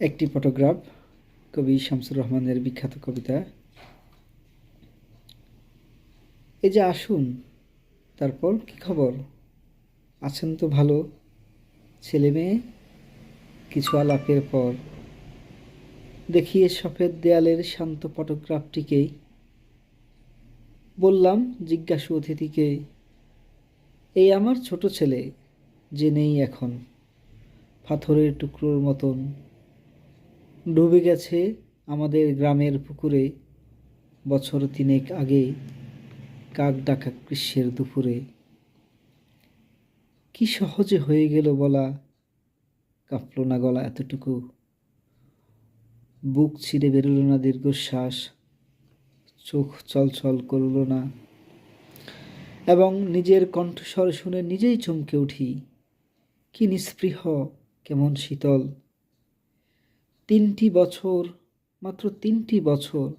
একটি ফটোগ্রাফ, কবি শামসুর রহমানের বিখ্যাত কবিতা। এই যে আসুন, তারপর কি খবর? আছেন তো ভালো ছেলে মেয়ে? কিছু আলাপের পর দেখিয়ে সফেদ দেয়ালের শান্ত ফটোগ্রাফটিকেই। বললাম, জিজ্ঞাসু অতিথিকে, এই আমার ছোট ছেলে, যে নেই এখন, পাথরের টুকরোর মতন। ডুবে গেছে আমাদের গ্রামের পুকুরে। বছর তিনেক আগে কাক ডাকা গ্রীষ্মের দুপুরে। কি সহজে হয়ে গেল বলা কাঁপল না গলা এতটুকু। বুক ছিঁড়ে বেরোলো না দীর্ঘশ্বাস। চোখ চলচল করল না। এবং নিজের কণ্ঠস্বর শুনে নিজেই চমকে উঠি, কি নিস্পৃহ, কেমন শীতল। তিনটি বছর, মাত্র তিনটি বছর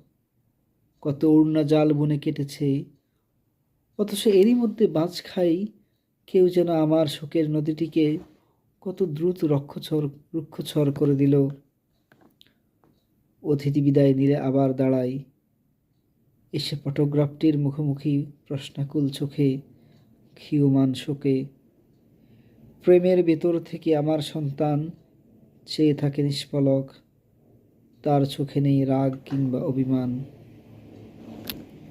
কত উড়না জাল বুনে কেটেছে। অথচ এরই মধ্যে বাজ খাই কেউ যেন আমার শোকের নদীটিকে কত দ্রুত রক্ষছর, রুক্ষছর করে দিল। অতিথি বিদায় নিলে আবার দাঁড়াই। এসে ফটোগ্রাফটির মুখোমুখি প্রশ্নাকুল চোখে ক্ষীয়মান শোকে। প্রেমের ভেতর থেকে আমার সন্তান চেয়ে থাকে নিষ্পলক তার চোখে নেই রাগ কিংবা অভিমান।